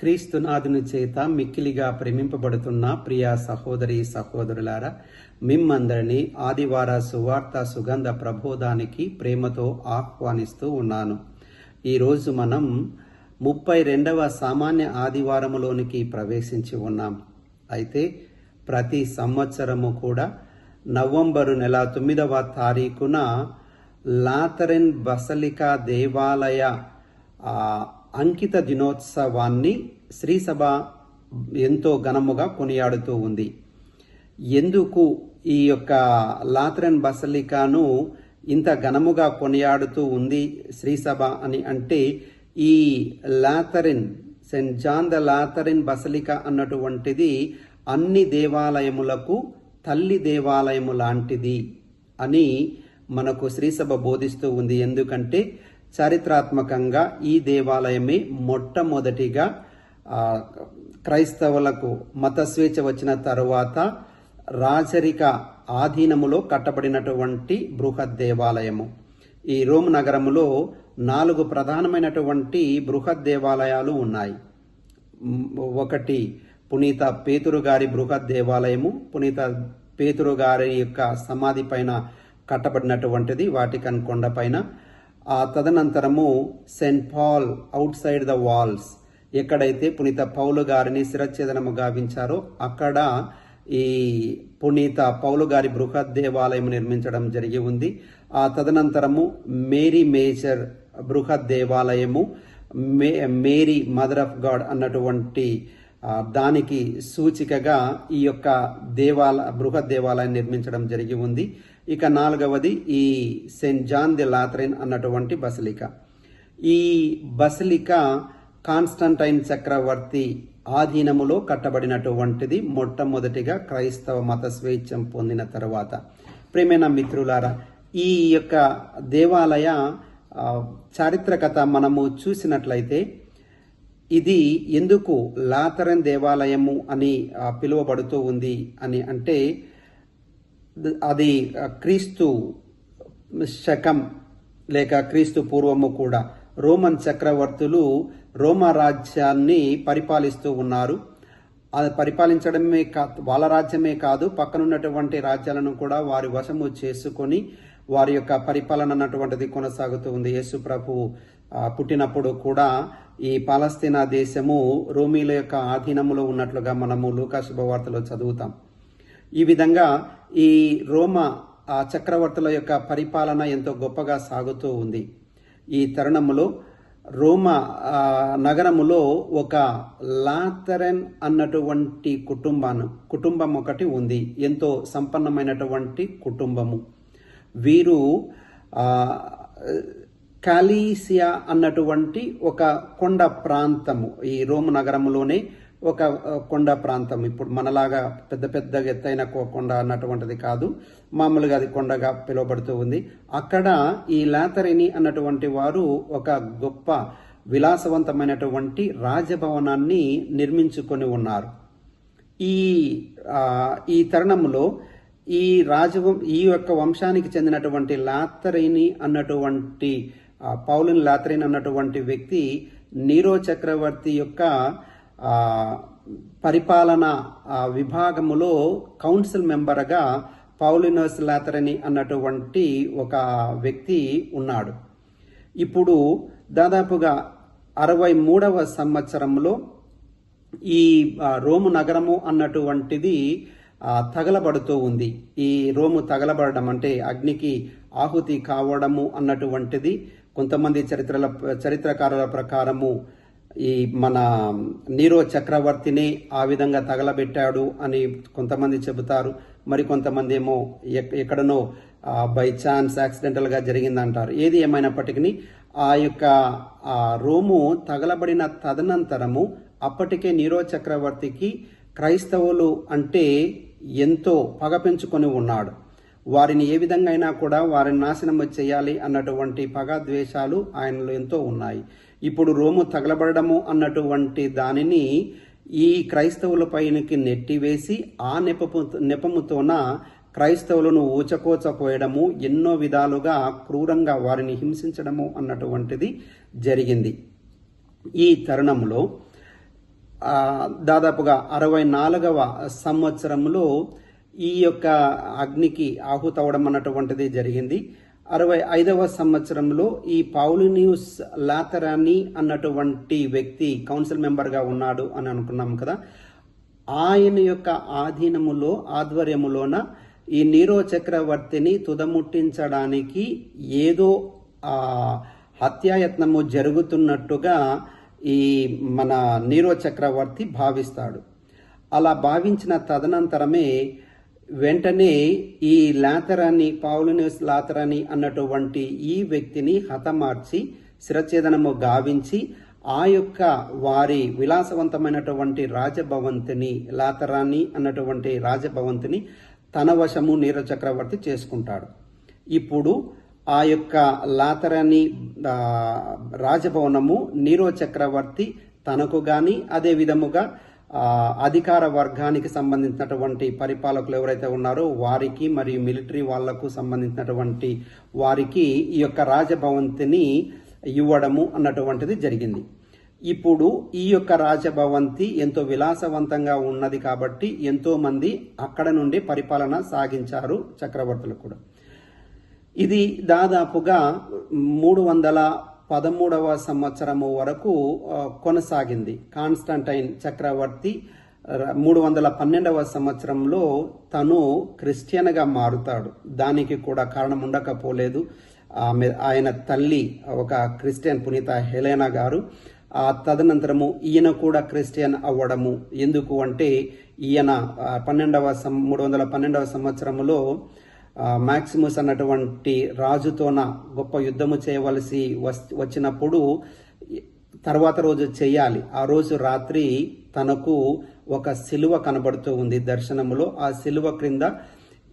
క్రీస్తునాథుని చేత మిక్కిలిగా ప్రేమింపబడుతున్న ప్రియ సహోదరి సహోదరులారా మిమ్మందరినీ ఆదివార సువార్త సుగంధ ప్రబోధానికి ప్రేమతో ఆహ్వానిస్తూ ఉన్నాను. ఈరోజు మనం ముప్పై రెండవ సామాన్య ఆదివారములోనికి ప్రవేశించి ఉన్నాం. అయితే ప్రతి సంవత్సరము కూడా నవంబరు నెల తొమ్మిదవ తారీఖున లాథరిన్ బసలికా దేవాలయ అంకిత దినోత్సవాన్ని శ్రీసభ ఎంతో ఘనముగా కొనియాడుతూ ఉంది. ఎందుకు ఈ యొక్క లాతరన్ బసలికాను ఇంత ఘనముగా కొనియాడుతూ ఉంది శ్రీసభ అని అంటే ఈ Lateran saint John the Lateran basilica అన్నటువంటిది అన్ని దేవాలయములకు తల్లి దేవాలయము లాంటిది అని మనకు శ్రీసభ బోధిస్తూ ఉంది. ఎందుకంటే చారిత్రాత్మకంగా ఈ దేవాలయమే మొట్టమొదటిగా క్రైస్తవులకు మత స్వేచ్ఛ వచ్చిన తరువాత రాచరిక ఆధీనములో కట్టబడినటువంటి బృహద్ దేవాలయము. ఈ రోమ్ నగరములో నాలుగు ప్రధానమైనటువంటి బృహద్ దేవాలయాలు ఉన్నాయి. ఒకటి పునీత పేతురు గారి బృహద్ దేవాలయము. పునీత పేతురు గారి యొక్క సమాధి పైన కట్టబడినటువంటిది వాటికన్ కొండ పైన. తదనంతరము saint Paul outside the walls ఎక్కడైతే పునీత పౌలు గారిని శిరఛేదనము గావించారో అక్కడ ఈ పునీత పౌలు గారి బృహత్ దేవాలయం నిర్మించడం జరిగి ఉంది. ఆ తదనంతరము మేరీ మేజర్ బృహత్ దేవాలయము మే మేరీ మదర్ ఆఫ్ గాడ్ అన్నటువంటి దానికి సూచికగా ఈ యొక్క దేవాల బృహత్ దేవాలయం నిర్మించడం జరిగి ఉంది. ఇక నాలుగవది ఈ సెయింట్ జాన్ ది లాథరిన్ అన్నటువంటి బసలిక. ఈ బసలిక కాన్స్టంటైన్ చక్రవర్తి ఆధీనములో కట్టబడినటువంటిది మొట్టమొదటిగా క్రైస్తవ మత స్వేచ్ఛం పొందిన తర్వాత. ప్రేమైన మిత్రులారా ఈ యొక్క దేవాలయ చారిత్రకత మనము చూసినట్లయితే ఇది ఎందుకు లాతరన్ దేవాలయము అని పిలువబడుతూ ఉంది అని అంటే అది క్రీస్తు శకం లేక క్రీస్తు పూర్వము కూడా రోమన్ చక్రవర్తులు రోమా రాజ్యాన్ని పరిపాలిస్తూ ఉన్నారు. అది పరిపాలించడమే కా వాళ్ళ రాజ్యమే కాదు పక్కనున్నటువంటి రాజ్యాలను కూడా వారి వశము చేసుకొని వారి యొక్క పరిపాలన అన్నటువంటిది కొనసాగుతూ ఉంది. యేసు ప్రభు పుట్టినప్పుడు కూడా ఈ పాలస్తీనా దేశము రోమీల యొక్క ఆధీనములో ఉన్నట్లుగా మనము లూకా శుభవార్తలో చదువుతాం. ఈ విధంగా ఈ రోమ ఆ చక్రవర్తుల యొక్క పరిపాలన ఎంతో గొప్పగా సాగుతూ ఉంది. ఈ తరుణములో రోమ నగరములో ఒక లాథరన్ అన్నటువంటి కుటుంబాన్ని కుటుంబం ఒకటి ఉంది. ఎంతో సంపన్నమైనటువంటి కుటుంబము. వీరు కాలీసియా అన్నటువంటి ఒక కొండ ప్రాంతము. ఈ రోమ్ నగరములోనే ఒక కొండ ప్రాంతం. ఇప్పుడు మనలాగా పెద్ద పెద్ద ఎత్తైన కొండ అన్నటువంటిది కాదు. మామూలుగా అది కొండగా పిలువబడుతూ ఉంది. అక్కడ ఈ లాతరిని అన్నటువంటి వారు ఒక గొప్ప విలాసవంతమైనటువంటి రాజభవనాన్ని నిర్మించుకొని ఉన్నారు. ఈ ఈ తరుణంలో ఈ రాజవం ఈ యొక్క వంశానికి చెందినటువంటి లాతరిని అన్నటువంటి పౌలిన్ లాతరిన్ అన్నటువంటి వ్యక్తి నీరో చక్రవర్తి యొక్క పరిపాలన విభాగములో కౌన్సిల్ మెంబర్గా పౌలినోస్ లాతరని అన్నటువంటి ఒక వ్యక్తి ఉన్నాడు. ఇప్పుడు దాదాపుగా అరవై మూడవ సంవత్సరంలో ఈ రోము నగరము అన్నటువంటిది తగలబడుతూ ఉంది. ఈ రోము తగలబడడం అంటే అగ్నికి ఆహుతి కావడము అన్నటువంటిది కొంతమంది చరిత్రల చరిత్రకారుల ప్రకారము ఈ మన నీరో చక్రవర్తిని ఆ విధంగా తగలబెట్టాడు అని కొంతమంది చెబుతారు. మరి కొంతమంది ఏమో ఎక్- ఎక్కడనో బై ఛాన్స్ యాక్సిడెంటల్గా జరిగిందంటారు. ఏది ఏమైనప్పటికీ ఆ యొక్క ఆ రోము తగలబడిన తదనంతరము అప్పటికే నీరో చక్రవర్తికి క్రైస్తవులు అంటే ఎంతో పగ పెంచుకొని ఉన్నాడు. వారిని ఏ విధంగా అయినా కూడా వారిని నాశనం చేయాలి అన్నటువంటి పగ ద్వేషాలు ఆయనలో ఎంతో ఉన్నాయి. ఇప్పుడు రోము తగలబడము అన్నటువంటి దానిని ఈ క్రైస్తవుల పైనకి నెట్టివేసి ఆ నెపము నెపముతోన క్రైస్తవులను ఊచకోచపోయడము ఎన్నో విధాలుగా క్రూరంగా వారిని హింసించడము అన్నటువంటిది జరిగింది. ఈ తరుణంలో దాదాపుగా అరవై నాలుగవ సంవత్సరంలో ఈ యొక్క అగ్నికి ఆహుతవడం అన్నటువంటిది జరిగింది. అరవై ఐదవ సంవత్సరంలో ఈ పౌలినియూస్ లాతరాని అన్నటువంటి వ్యక్తి కౌన్సిల్ మెంబర్గా ఉన్నాడు అని అనుకున్నాం కదా. ఆయన యొక్క ఆధీనములో ఆధ్వర్యములోన ఈ నీరో చక్రవర్తిని తుదముట్టించడానికి ఏదో హత్యాయత్నము జరుగుతున్నట్టుగా ఈ మన నీరో చక్రవర్తి భావిస్తాడు. అలా భావించిన తదనంతరమే వెంటనే ఈ లాతరాని పౌలినియస్ లాతరాని అన్నటువంటి ఈ వ్యక్తిని హతమార్చి శిరఛేదనము గావించి ఆ యొక్క వారి విలాసవంతమైనటువంటి రాజభవంతిని లాతరాని అన్నటువంటి రాజభవంతిని తన వశము నీర చక్రవర్తి చేసుకుంటాడు. ఇప్పుడు ఆ యొక్క లాతరాని రాజభవనము నీరో చక్రవర్తి తనకు గాని అదే విధముగా అధికార వర్గానికి సంబంధించినటువంటి పరిపాలకులు ఎవరైతే ఉన్నారో వారికి మరియు మిలిటరీ వాళ్ళకు సంబంధించినటువంటి వారికి ఈ యొక్క రాజభవంతిని ఇవ్వడము అన్నటువంటిది జరిగింది. ఇప్పుడు ఈ యొక్క రాజభవంతి ఎంతో విలాసవంతంగా ఉన్నది కాబట్టి ఎంతో మంది అక్కడ నుండి పరిపాలన సాగించారు చక్రవర్తులు కూడా. ఇది దాదాపుగా మూడు వందల పదమూడవ సంవత్సరము వరకు కొనసాగింది. కాన్స్టంటైన్ చక్రవర్తి మూడు వందల పన్నెండవ సంవత్సరంలో తను క్రిస్టియన్గా మారుతాడు. దానికి కూడా కారణం ఉండకపోలేదు. ఆమె ఆయన తల్లి ఒక క్రిస్టియన్ పునీత హెలెనా గారు. ఆ తదనంతరము ఈయన కూడా క్రిస్టియన్ అవ్వడము. ఎందుకు అంటే ఈయన పన్నెండవ మూడు వందల పన్నెండవ సంవత్సరములో మాక్సిమస్ అన్నటువంటి రాజుతోన గొప్ప యుద్ధము చేయవలసి వచ్చినప్పుడు తర్వాత రోజు చేయాలి. ఆ రోజు రాత్రి తనకు ఒక సిలువ కనబడుతూ ఉంది దర్శనములో. ఆ సిలువ క్రింద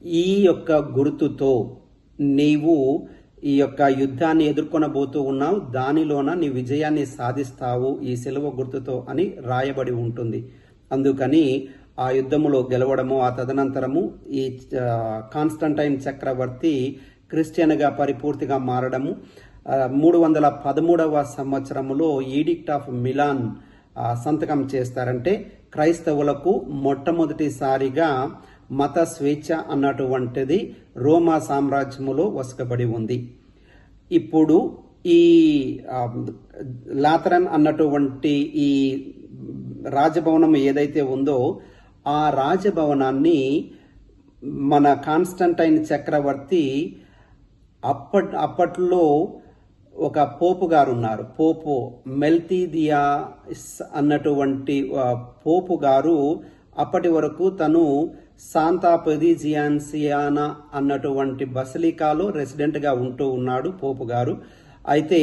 ఈ యొక్క గుర్తుతో నీవు ఈ యొక్క యుద్ధాన్ని ఎదుర్కొనబోతూ ఉన్నావు. దానిలోన నీ విజయాన్ని సాధిస్తావు. ఈ సిలువ గుర్తుతో అని రాయబడి ఉంటుంది. అందుకని ఆ యుద్ధములో గెలవడము ఆ తదనంతరము ఈ కాన్స్టంటైన్ చక్రవర్తి క్రిస్టియన్గా పరిపూర్తిగా మారడము. మూడు వందల పదమూడవ సంవత్సరములో ఈడిక్ట్ ఆఫ్ మిలాన్ సంతకం చేస్తారంటే క్రైస్తవులకు మొట్టమొదటిసారిగా మత స్వేచ్ఛ అన్నటువంటిది రోమా సామ్రాజ్యములో వసకబడి ఉంది. ఇప్పుడు ఈ లాథరన్ లాతరన్ అన్నటువంటి ఈ రాజభవనం ఏదైతే ఉందో ఆ రాజభవనాన్ని మన కాన్స్టంటైన్ చక్రవర్తి అప్పట్ అప్పట్లో ఒక పోపు గారు ఉన్నారు పోపు మెల్తీదియా అన్నటువంటి పోపు గారు అప్పటి వరకు తను శాంతా అన్నటువంటి బసలికాలో రెసిడెంట్గా ఉంటూ ఉన్నాడు పోపు గారు. అయితే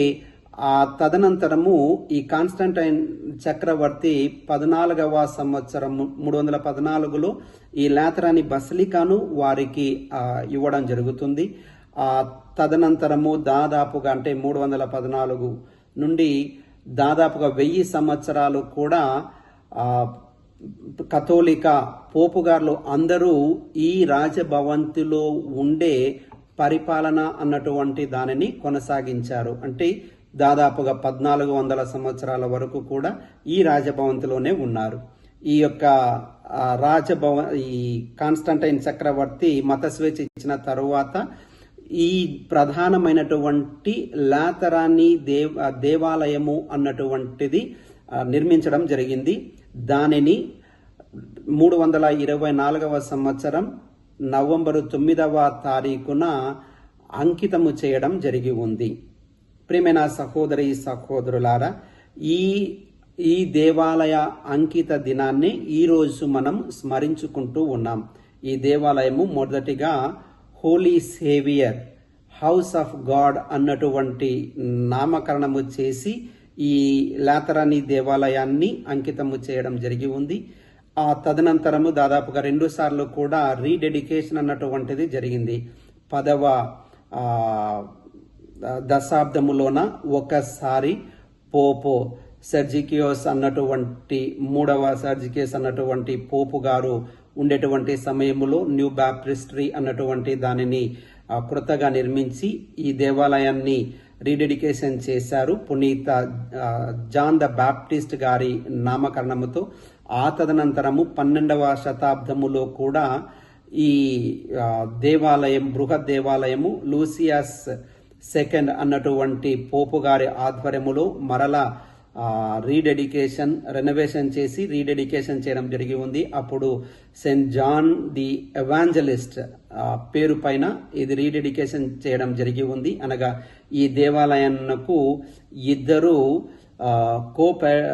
తదనంతరము ఈ కాన్స్టంటైన్ చక్రవర్తి పద్నాలుగవ సంవత్సరం మూడు వందల పద్నాలుగులో ఈ లేతరాని బసలికాను వారికి ఇవ్వడం జరుగుతుంది. ఆ తదనంతరము దాదాపుగా అంటే మూడు వందల పద్నాలుగు నుండి దాదాపుగా వెయ్యి సంవత్సరాలు కూడా ఆ, కథోలిక పోపుగారులు అందరూ ఈ రాజభవంతిలో ఉండే పరిపాలన అన్నటువంటి దానిని కొనసాగించారు. అంటే దాదాపుగా పద్నాలుగు వందల సంవత్సరాల వరకు కూడా ఈ రాజభవంతిలోనే ఉన్నారు. ఈ యొక్క రాజభవ ఈ కాన్స్టంటైన్ చక్రవర్తి మత స్వేచ్ఛ ఇచ్చిన తరువాత ఈ ప్రధానమైనటువంటి లాతరాని దేవ దేవాలయము అన్నటువంటిది నిర్మించడం జరిగింది. దానిని మూడు వందల ఇరవై నాలుగవ సంవత్సరం నవంబరు తొమ్మిదవ తారీఖున అంకితము చేయడం జరిగి ఉంది. ప్రియమైన సహోదరి సహోదరులారా ఈ ఈ దేవాలయ అంకిత దినాన్ని ఈ రోజు మనం స్మరించుకుంటూ ఉన్నాం. ఈ దేవాలయము మొదటిగా holy saviour house of God అన్నటువంటి నామకరణము చేసి ఈ లాతరాని దేవాలయాన్ని అంకితము చేయడం జరిగి ఉంది. ఆ తదనంతరము దాదాపుగా రెండు సార్లు కూడా రీడెడికేషన్ అన్నటువంటిది జరిగింది. పదవ దశాబ్దములోన ఒకసారి పోపో సర్జికియోస్ అన్నటువంటి మూడవ సర్జికియోస్ అన్నటువంటి పోపు గారు ఉండేటువంటి సమయములో న్యూ బ్యాప్టిస్ట్రీ అన్నటువంటి దానిని క్రొత్తగా కృతగా నిర్మించి ఈ దేవాలయాన్ని రీడెడికేషన్ చేశారు. పునీత జాన్ ద బ్యాప్టిస్ట్ గారి నామకరణముతో ఆ తదనంతరము పన్నెండవ శతాబ్దములో కూడా ఈ దేవాలయం బృహ దేవాలయము లూసియాస్ సెకండ్ అన్నటువంటి పోపు గారి ఆధ్వర్యములో మరలా రీడెడికేషన్ రెనోవేషన్ చేసి రీడెడికేషన్ చేయడం జరిగి ఉంది. అప్పుడు సెయింట్ జాన్ ది ఎవాంజలిస్ట్ పేరు పైన ఇది రీడెడికేషన్ చేయడం జరిగి ఉంది. అనగా ఈ దేవాలయానికి ఇద్దరు కో పే-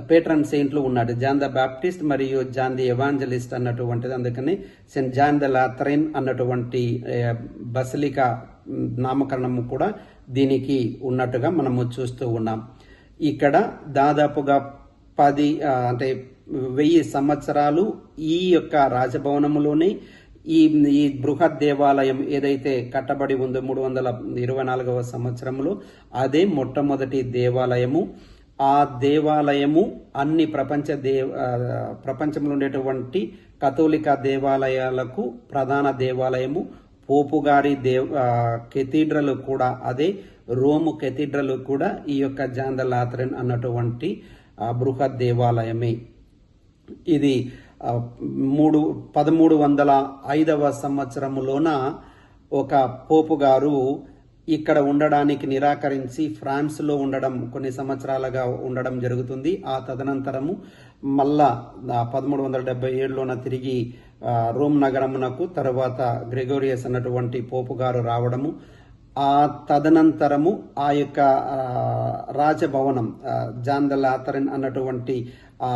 పేట్రన్ సెయింట్లు ఉన్నాడు జాన్ ద బ్యాప్టిస్ట్ మరియు జాన్ ది ఎవాంజలిస్ట్ అన్నటువంటిది. అందుకని సెయింట్ జాన్ ద లాథరిన్ అన్నటువంటి ఏ, బసిలికా నామకరణము కూడా దీనికి ఉన్నట్టుగా మనము చూస్తూ ఉన్నాం. ఇక్కడ దాదాపుగా పది అంటే వెయ్యి సంవత్సరాలు ఈ యొక్క రాజభవనములోనే ఈ ఈ బృహత్ దేవాలయం ఏదైతే కట్టబడి ఉందో మూడు వందల ఇరవై నాలుగవ సంవత్సరంలో అదే మొట్టమొదటి దేవాలయము. ఆ దేవాలయము అన్ని ప్రపంచ దేవ ప్రపంచంలో ఉండేటువంటి కథోలిక దేవాలయాలకు ప్రధాన దేవాలయము. పోపు గారి దేవ కెథీడ్రల్ కూడా అదే రోము కెథీడ్రల్ కూడా ఈ యొక్క జాంద లాథరన్ అన్నటువంటి బృహద్ బృహత్ దేవాలయమే. ఇది మూడు పదమూడు వందల ఐదవ సంవత్సరములోన ఒక పోపు గారు ఇక్కడ ఉండడానికి నిరాకరించి ఫ్రాన్స్లో ఉండడం కొన్ని సంవత్సరాలుగా ఉండడం జరుగుతుంది. ఆ తదనంతరము మళ్ళా పదమూడు వందల డెబ్బై ఏడులోన తిరిగి రోమ్ నగరమునకు తర్వాత గ్రెగోరియస్ అన్నటువంటి పోపు గారు రావడము ఆ తదనంతరము ఆ యొక్క రాజభవనం ఆ, జాన్ ద లాథరన్ అన్నటువంటి ఆ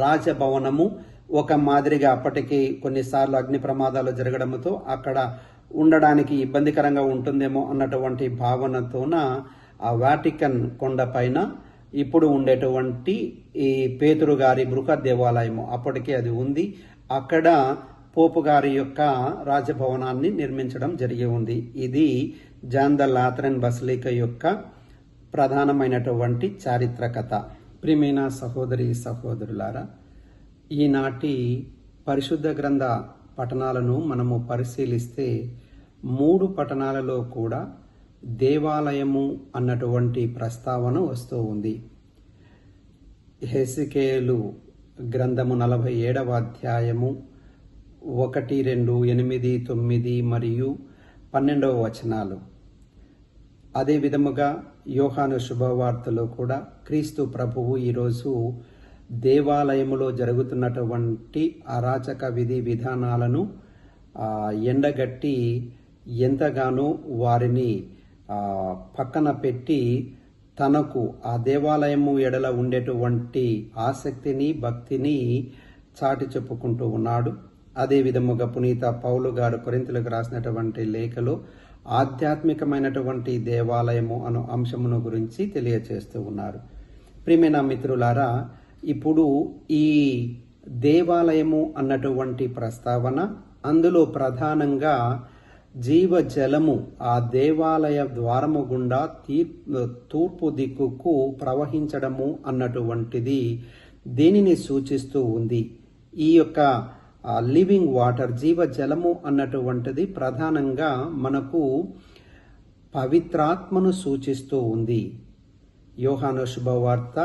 రాజభవనము ఒక మాదిరిగా అప్పటికి కొన్నిసార్లు అగ్ని ప్రమాదాలు జరగడంతో అక్కడ ఉండడానికి ఇబ్బందికరంగా ఉంటుందేమో అన్నటువంటి భావనతోన ఆ వాటికన్ కొండపైన ఇప్పుడు ఉండేటువంటి ఈ పేతురు గారి బృహ దేవాలయము అప్పటికే అది ఉంది. అక్కడ పోపు గారి యొక్క రాజభవనాన్ని నిర్మించడం జరిగి ఉంది. ఇది జాన్ ద లాథరన్ బసలిక యొక్క ప్రధానమైనటువంటి చారిత్రకత ప్రియమైన సహోదరి సహోదరులారా ఈనాటి పరిశుద్ధ గ్రంథ పఠనాలను మనము పరిశీలిస్తే మూడు పఠనాలలో కూడా దేవాలయము అన్నటువంటి ప్రస్తావన వస్తూ ఉంది. హెసికేలు గ్రంథము నలభై ఏడవ అధ్యాయము ఒకటి రెండు ఎనిమిది తొమ్మిది మరియు పన్నెండవ వచనాలు. అదే విధముగా యోహాను శుభవార్తలో కూడా క్రీస్తు ప్రభువు ఈరోజు దేవాలయములో జరుగుతున్నటువంటి అరాచక విధి విధానాలను ఎండగట్టి ఎంతగానో వారిని పక్కన పెట్టి తనకు ఆ దేవాలయము ఎడల ఉండేటువంటి ఆసక్తిని భక్తిని చాటి చెప్పుకుంటూ ఉన్నాడు. అదే విధముగా పునీత పౌలు గారు కొరింతలకు రాసినటువంటి లేఖలో ఆధ్యాత్మికమైనటువంటి దేవాలయము అను అంశమును గురించి తెలియచేస్తూ ఉన్నారు. ప్రియమైన మిత్రులారా ఇప్పుడు ఈ దేవాలయము అన్నటువంటి ప్రస్తావన అందులో ప్రధానంగా జీవజలము ఆ దేవాలయ ద్వారము గుండా తీర్ తూర్పు దిక్కుకు ప్రవహించడము అన్నటువంటిది దీనిని సూచిస్తూ ఉంది. ఈ యొక్క లివింగ్ వాటర్ జీవజలము అన్నటువంటిది ప్రధానంగా మనకు పవిత్రాత్మను సూచిస్తూ ఉంది. యోహాను శుభవార్త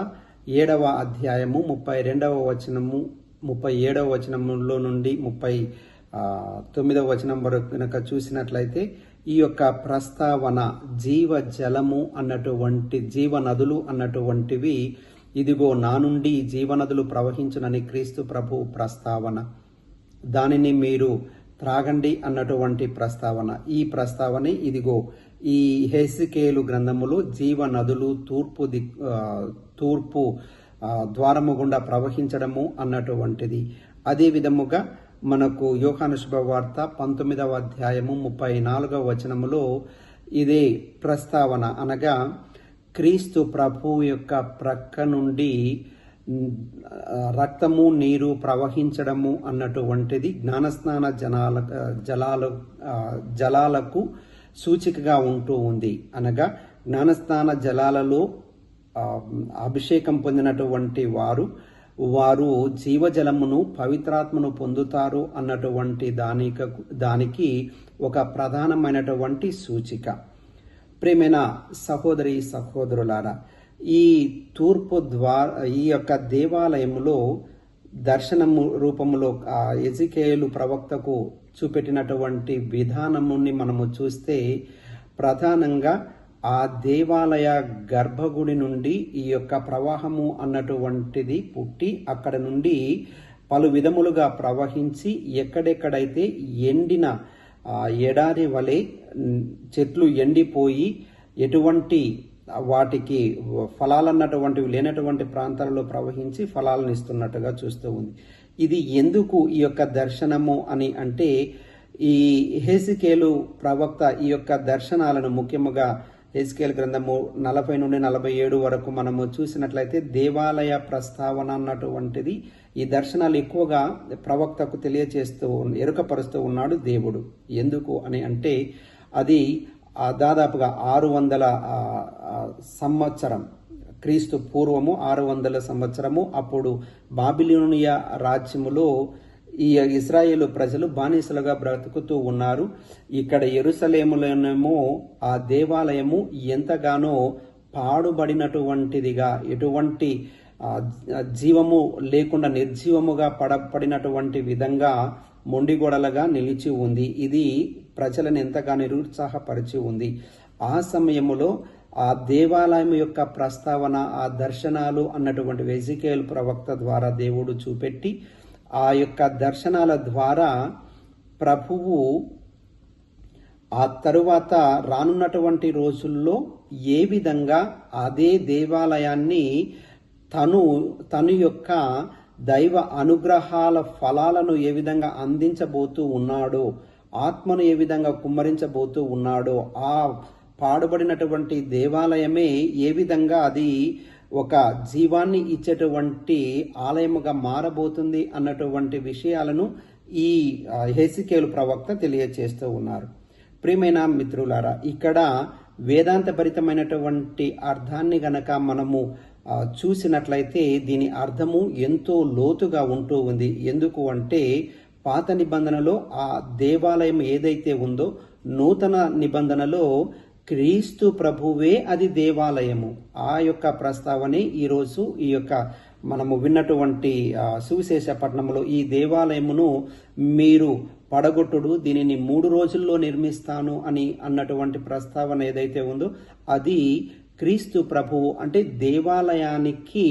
ఏడవ అధ్యాయము ముప్పై రెండవ వచనము ముప్పై ఏడవ వచనములో నుండి ముప్పై తొమ్మిదవ వచనం వరకు కనుక చూసినట్లయితే ఈ యొక్క ప్రస్తావన జీవ జలము అన్నటువంటి జీవ నదులు అన్నటువంటివి ఇదిగో నా నుండి జీవనదులు ప్రవహించునని క్రీస్తు ప్రభు ప్రస్తావన. దానిని మీరు త్రాగండి అన్నటువంటి ప్రస్తావన. ఈ ప్రస్తావన ఇదిగో ఈ హెసికేలు గ్రంథములో జీవ నదులు తూర్పు దిక్ తూర్పు ద్వారము గుండా ప్రవహించడము అన్నటువంటిది. అదే విధముగా మనకు యోహాను శుభవార్త పంతొమ్మిదవ అధ్యాయము ముప్పై నాలుగవ వచనములో ఇదే ప్రస్తావన అనగా క్రీస్తు ప్రభు యొక్క ప్రక్క నుండి రక్తము నీరు ప్రవహించడము అన్నటువంటిది జ్ఞానస్నాన జనాల జలాల జలాలకు సూచికగా ఉంటూ ఉంది. అనగా జ్ఞానస్నాన జలాలలో అభిషేకం పొందినటువంటి వారు వారు జీవజలమును పవిత్రాత్మను పొందుతారు అన్నటువంటి దానిక దానికి ఒక ప్రధానమైనటువంటి సూచిక. ప్రేమైన సహోదరి సహోదరులారా ఈ తూర్పు ద్వార ఈ యొక్క దేవాలయంలో దర్శనము రూపములో ఎజికేయులు ప్రవక్తకు చూపెట్టినటువంటి విధానముని మనము చూస్తే ప్రధానంగా ఆ దేవాలయ గర్భగుడి నుండి ఈ యొక్క ప్రవాహము అన్నటువంటిది పుట్టి అక్కడ నుండి పలు విధములుగా ప్రవహించి ఎక్కడెక్కడైతే ఎండిన ఆ, ఎడారి వలె చెట్లు ఎండిపోయి ఎటువంటి వాటికి ఫలాలన్నటువంటివి లేనటువంటి ప్రాంతాలలో ప్రవహించి ఫలాలను ఇస్తున్నట్టుగా చూస్తూ ఉంది. ఇది ఎందుకు ఈ యొక్క దర్శనము అని అంటే ఈ హేసికేలు ప్రవక్త ఈ యొక్క దర్శనాలను ముఖ్యముగా ఎస్కేల్ గ్రంథము నలభై నుండి నలభై ఏడు వరకు మనము చూసినట్లయితే దేవాలయ ప్రస్తావన అన్నటువంటిది ఈ దర్శనాలు ఎక్కువగా ప్రవక్తకు తెలియచేస్తూ ఎరుకపరుస్తూ ఉన్నాడు దేవుడు. ఎందుకు అని అంటే అది దాదాపుగా ఆరు వందల సంవత్సరం క్రీస్తు పూర్వము ఆరు వందల సంవత్సరము అప్పుడు బాబిలోనియా రాజ్యములో ఈ ఇస్రాయేలు ప్రజలు బానిసలుగా బ్రతుకుతూ ఉన్నారు. ఇక్కడ ఎరుసలేములోనేమో ఆ దేవాలయము ఎంతగానో పాడుబడినటువంటిదిగా ఎటువంటి జీవము లేకుండా నిర్జీవముగా పడబడినటువంటి విధంగా మొండిగోడలుగా నిలిచి ఉంది. ఇది ప్రజలను ఎంతగానో నిరుత్సాహపరిచి ఉంది. ఆ సమయములో ఆ దేవాలయం యొక్క ప్రస్తావన ఆ దర్శనాలు అన్నటువంటి వెజికేల్ ప్రవక్త ద్వారా దేవుడు చూపెట్టి ఆ యొక్క దర్శనాల ద్వారా ప్రభువు ఆ తరువాత రానున్నటువంటి రోజుల్లో ఏ విధంగా అదే దేవాలయాన్ని తను తను యొక్క దైవ అనుగ్రహాల ఫలాలను ఏ విధంగా అందించబోతూ ఉన్నాడో ఆత్మను ఏ విధంగా కుమ్మరించబోతూ ఉన్నాడో ఆ పాడుబడినటువంటి దేవాలయమే ఏ విధంగా అది ఒక జీవాన్ని ఇచ్చేటువంటి ఆలయముగా మారబోతుంది అన్నటువంటి విషయాలను ఈ హేసికేలు ప్రవక్త తెలియచేస్తూ ఉన్నారు. ప్రియమైన మిత్రులారా ఇక్కడ వేదాంత భరితమైనటువంటి అర్థాన్ని గనక మనము చూసినట్లయితే దీని అర్థము ఎంతో లోతుగా ఉంటూ ఉంది. ఎందుకు అంటే పాత నిబంధనలో ఆ దేవాలయం ఏదైతే ఉందో నూతన నిబంధనలో క్రీస్తు ప్రభువే అది దేవాలయము. ఆ యొక్క ప్రస్తావనే ఈరోజు ఈ యొక్క మనము విన్నటువంటి సువిశేష పట్టణంలో ఈ దేవాలయమును మీరు పడగొట్టుడు దీనిని మూడు రోజుల్లో నిర్మిస్తాను అని అన్నటువంటి ప్రస్తావన ఏదైతే ఉందో అది క్రీస్తు ప్రభువు అంటే దేవాలయానికి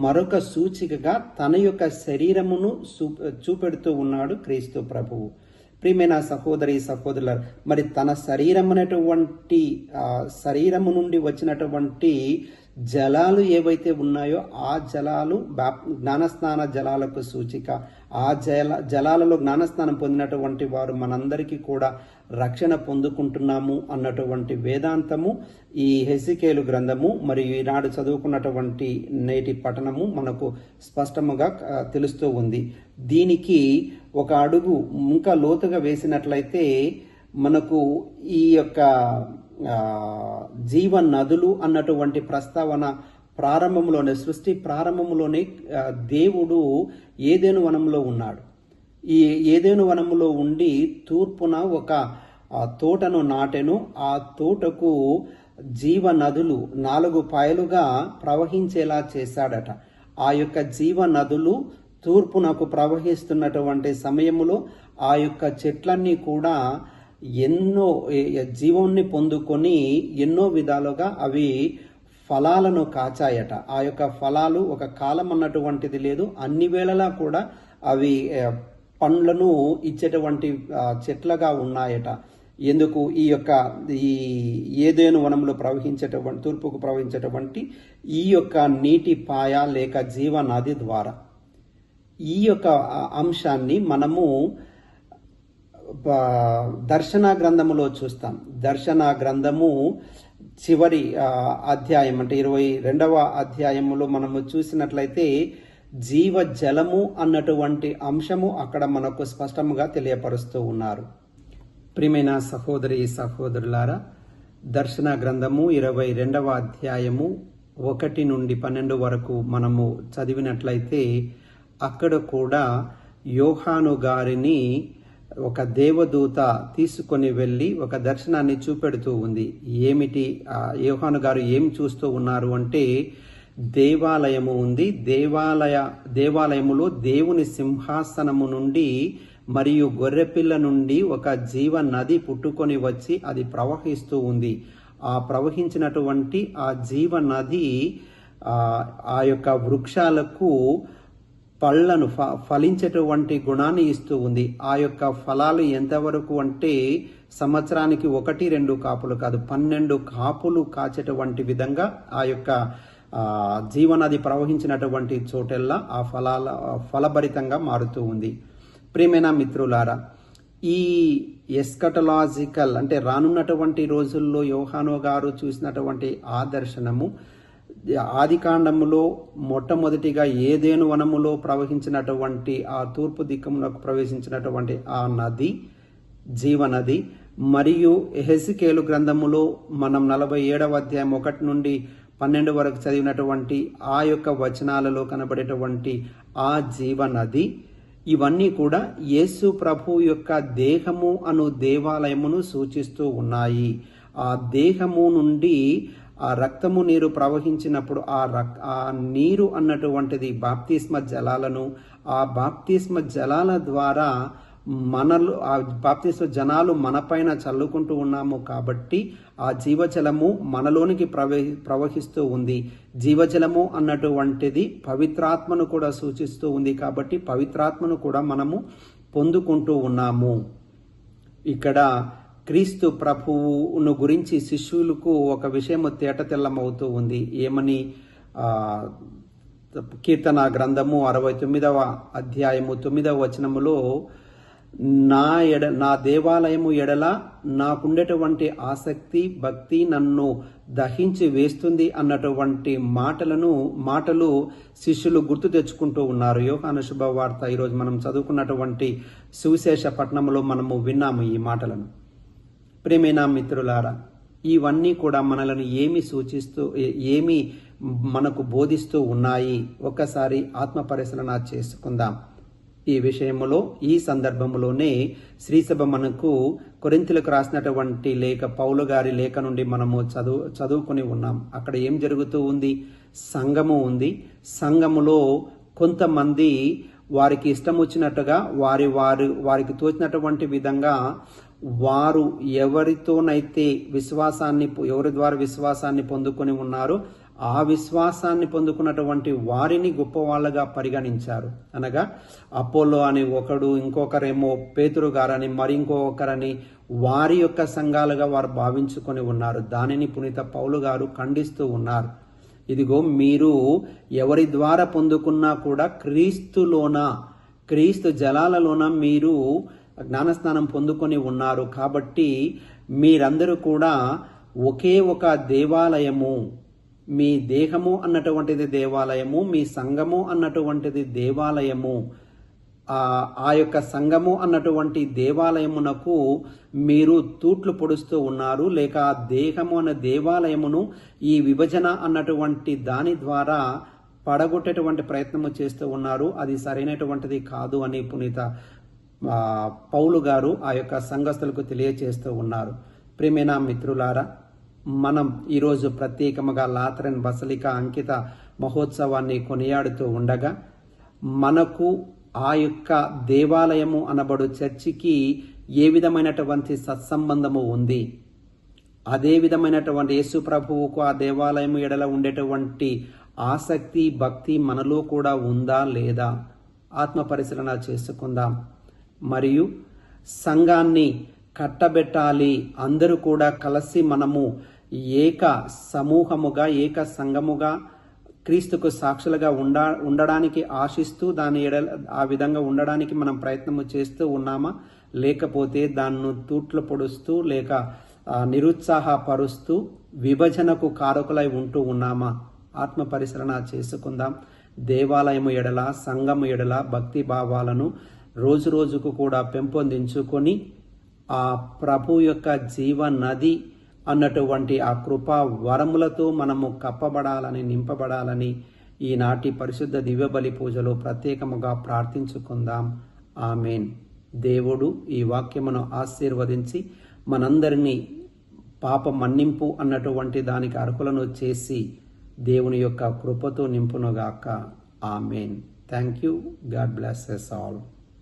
మరొక సూచికగా తన యొక్క శరీరమును చూ- చూపెడుతూ ఉన్నాడు క్రీస్తు ప్రభువు. ప్రియమైన సహోదరి సహోదరుల మరి తన శరీరం అనేటువంటి శరీరము నుండి వచ్చినటువంటి జలాలు ఏవైతే ఉన్నాయో ఆ జలాలు బాప్- జ్ఞానస్నాన జలాలకు సూచిక. ఆ జల జలాలలో జ్ఞానస్నానం పొందినటువంటి వారు మనందరికీ కూడా రక్షణ పొందుకుంటున్నాము అన్నటువంటి వేదాంతము ఈ హెసికేలు గ్రంథము మరియు ఈనాడు చదువుకున్నటువంటి నేటి పఠనము మనకు స్పష్టముగా తెలుస్తూ ఉంది. దీనికి ఒక అడుగు ఇంకా లోతుగా వేసినట్లయితే మనకు ఈ యొక్క జీవ నదులు అన్నటువంటి ప్రస్తావన ప్రారంభంలోనే సృష్టి ప్రారంభంలోనే దేవుడు ఏదేను వనంలో ఉన్నాడు. ఈ ఏదేను వనంలో ఉండి తూర్పున ఒక తోటను నాటెను. ఆ తోటకు జీవ నదులు నాలుగు పాయలుగా ప్రవహించేలా చేశాడట. ఆ యొక్క జీవ నదులు తూర్పునకు ప్రవహిస్తున్నటువంటి సమయములో ఆ యొక్క చెట్లన్నీ కూడా ఎన్నో జీవాన్ని పొందుకొని ఎన్నో విధాలుగా అవి ఫలాలను కాచాయట. ఆ యొక్క ఫలాలు ఒక కాలం అన్నటువంటిది లేదు. అన్ని వేళలా కూడా అవి పండ్లను ఇచ్చేటువంటి చెట్లగా ఉన్నాయట. ఎందుకు? ఈ యొక్క ఈ ఏదేను వనంలో ప్రవహించేటువంటి తూర్పుకు ప్రవహించేటువంటి ఈ యొక్క నీటి పాయ లేక జీవ నది ద్వారా. ఈ యొక్క అంశాన్ని మనము దర్శన గ్రంథములో చూస్తాం. దర్శన గ్రంథము చివరి అధ్యాయం అంటే ఇరవై రెండవ అధ్యాయములో మనము చూసినట్లయితే జీవ జలము అన్నటువంటి అంశము అక్కడ మనకు స్పష్టముగా తెలియపరుస్తూ ఉన్నారు. ప్రియమైన సహోదరి సహోదరులారా దర్శన గ్రంథము ఇరవై రెండవ అధ్యాయము ఒకటి నుండి పన్నెండు వరకు మనము చదివినట్లయితే అక్కడ కూడా యోహాను గారిని ఒక దేవదూత తీసుకొని వెళ్ళి ఒక దర్శనాన్ని చూపెడుతూ ఉంది. ఏమిటి? ఆ యోహాను గారు ఏం చూస్తూ ఉన్నారు అంటే దేవాలయము ఉంది. దేవాలయ దేవాలయములో దేవుని సింహాసనము నుండి మరియు గొర్రెపిల్ల నుండి ఒక జీవ నది పుట్టుకొని వచ్చి అది ప్రవహిస్తూ ఉంది. ఆ ప్రవహించినటువంటి ఆ జీవ నది ఆ యొక్క వృక్షాలకు పళ్ళను ఫ ఫలించేటువంటి గుణాన్ని ఇస్తూ ఉంది. ఆ యొక్క ఫలాలు ఎంతవరకు అంటే సంవత్సరానికి ఒకటి రెండు కాపులు కాదు పన్నెండు కాపులు కాచేటువంటి విధంగా ఆ యొక్క జీవనది ప్రవహించినటువంటి చోటెల్లా ఆ ఫలాల ఫలభరితంగా మారుతూ ఉంది. ప్రేమైన మిత్రులారా ఈ ఎస్కటలాజికల్ అంటే రానున్నటువంటి రోజుల్లో యోహానో గారు చూసినటువంటి ఆ దర్శనము ఆది కాండములో మొట్టమొదటిగా ఏదేను వనములో ప్రవహించినటువంటి ఆ తూర్పు దిక్కుములకు ప్రవేశించినటువంటి ఆ నది జీవనది మరియు ఎహెసికేలు గ్రంథములో మనం నలభై ఏడవ అధ్యాయం ఒకటి నుండి పన్నెండు వరకు చదివినటువంటి ఆ యొక్క వచనాలలో కనబడేటువంటి ఆ జీవనది. ఇవన్నీ కూడా యేసు ప్రభు యొక్క దేహము అను దేవాలయమును సూచిస్తూ ఉన్నాయి. ఆ దేహము నుండి ఆ రక్తము నీరు ప్రవహించినప్పుడు ఆ రక్ ఆ నీరు అన్నటువంటిది బాప్తిస్మ జలాలను ఆ బాప్తిస్మ జలాల ద్వారా మనలు ఆ బాప్తిస్మ జనాలు మనపైన చల్లుకుంటూ ఉన్నాము కాబట్టి ఆ జీవజలము మనలోనికి ప్రవహి ప్రవహిస్తూ ఉంది. జీవజలము అన్నటువంటిది పవిత్రాత్మను కూడా సూచిస్తూ ఉంది కాబట్టి పవిత్రాత్మను కూడా మనము పొందుకుంటూ ఉన్నాము. ఇక్కడ క్రీస్తు ప్రభువును గురించి శిష్యులకు ఒక విషయము తేటతెల్లమవుతూ ఉంది. ఏమని? కీర్తన గ్రంథము అరవై తొమ్మిదవ అధ్యాయము తొమ్మిదవ వచనములో నా ఎడ నా దేవాలయము ఎడల నాకుండేటువంటి ఆసక్తి భక్తి నన్ను దహించి వేస్తుంది అన్నటువంటి మాటలను మాటలు శిష్యులు గుర్తు తెచ్చుకుంటూ ఉన్నారు. యోగాను శుభవార్త ఈరోజు మనం చదువుకున్నటువంటి సువిశేష పట్టణంలో మనము విన్నాము ఈ మాటలను. ప్రేమైన మిత్రులారా ఇవన్నీ కూడా మనలను ఏమి సూచిస్తూ ఏ- ఏమి మనకు బోధిస్తూ ఉన్నాయి? ఒక్కసారి ఆత్మ పరిశీలన చేసుకుందాం. ఈ విషయంలో ఈ సందర్భంలోనే శ్రీసభ మనకు కొరింతలకు రాసినటువంటి లేఖ పౌలు గారి లేఖ నుండి మనము చదువు చదువుకుని ఉన్నాం. అక్కడ ఏం జరుగుతూ ఉంది? సంఘము ఉంది. సంఘములో కొంతమంది వారికి ఇష్టం వచ్చినట్టుగా వారి వారు వారికి తోచినటువంటి విధంగా వారు ఎవరితోనైతే విశ్వాసాన్ని ఎవరి ద్వారా విశ్వాసాన్ని పొందుకొని ఉన్నారో ఆ విశ్వాసాన్ని పొందుకున్నటువంటి వారిని గొప్పవాళ్ళగా పరిగణించారు. అనగా అపోలో అని ఒకడు ఇంకొకరేమో పేతురు గారని మరి ఇంకొకరని వారి యొక్క సంఘాలుగా వారు భావించుకొని ఉన్నారు. దానిని పునీత పౌలు గారు ఖండిస్తూ ఉన్నారు. ఇదిగో మీరు ఎవరి ద్వారా పొందుకున్నా కూడా క్రీస్తులోన క్రీస్తు జలాలలోన మీరు జ్ఞానస్నానం పొందుకొని ఉన్నారు కాబట్టి మీరందరూ కూడా ఒకే ఒక దేవాలయము మీ దేహము అన్నటువంటిది దేవాలయము మీ సంఘము అన్నటువంటిది దేవాలయము. ఆ యొక్క సంఘము అన్నటువంటి దేవాలయమునకు మీరు తూట్లు పొడుస్తూ ఉన్నారు లేక ఆ దేహము అనే దేవాలయమును ఈ విభజన అన్నటువంటి దాని ద్వారా పడగొట్టేటువంటి ప్రయత్నము చేస్తూ ఉన్నారు. అది సరైనటువంటిది కాదు అని పునీత పౌలు గారు ఆ యొక్క సంఘస్థులకు తెలియచేస్తూ ఉన్నారు. ప్రేమైన మిత్రులారా మనం ఈరోజు ప్రత్యేకముగా లాత్రన్ బసలిక అంకిత మహోత్సవాన్ని కొనియాడుతూ ఉండగా మనకు ఆ యొక్క దేవాలయము అనబడు చర్చికి ఏ విధమైనటువంటి సత్సంబంధము ఉంది? అదే విధమైనటువంటి యేసు ప్రభువుకు ఆ దేవాలయం ఎడల ఉండేటువంటి ఆసక్తి భక్తి మనలో కూడా ఉందా లేదా? ఆత్మ పరిశీలన చేసుకుందాం. మరియు సంఘాన్ని కట్టబెట్టాలి. అందరూ కూడా కలిసి మనము ఏక సమూహముగా ఏక సంఘముగా క్రీస్తుకు సాక్షులుగా ఉండ ఉండడానికి ఆశిస్తూ దాని ఎడల ఆ విధంగా ఉండడానికి మనం ప్రయత్నము చేస్తూ ఉన్నామా? లేకపోతే దాన్ని తూట్లు పొడుస్తూ లేక నిరుత్సాహపరుస్తూ విభజనకు కారకులై ఉంటూ ఉన్నామా? ఆత్మ పరిశీలన చేసుకుందాం. దేవాలయము ఎడల సంఘము ఎడల భక్తి భావాలను రోజు రోజుకు కూడా పెంపొందించుకొని ఆ ప్రభు యొక్క జీవ నది అన్నటువంటి ఆ కృపా వరములతో మనము కప్పబడాలని నింపబడాలని ఈనాటి పరిశుద్ధ దివ్యబలి పూజలో ప్రత్యేకముగా ప్రార్థించుకుందాం. ఆమెన్. దేవుడు ఈ వాక్యమును ఆశీర్వదించి మనందరినీ పాప మన్నింపు అన్నటువంటి దానికి అర్హులను చేసి దేవుని యొక్క కృపతో నింపునుగాక. Amen. Thank you. God bless us all.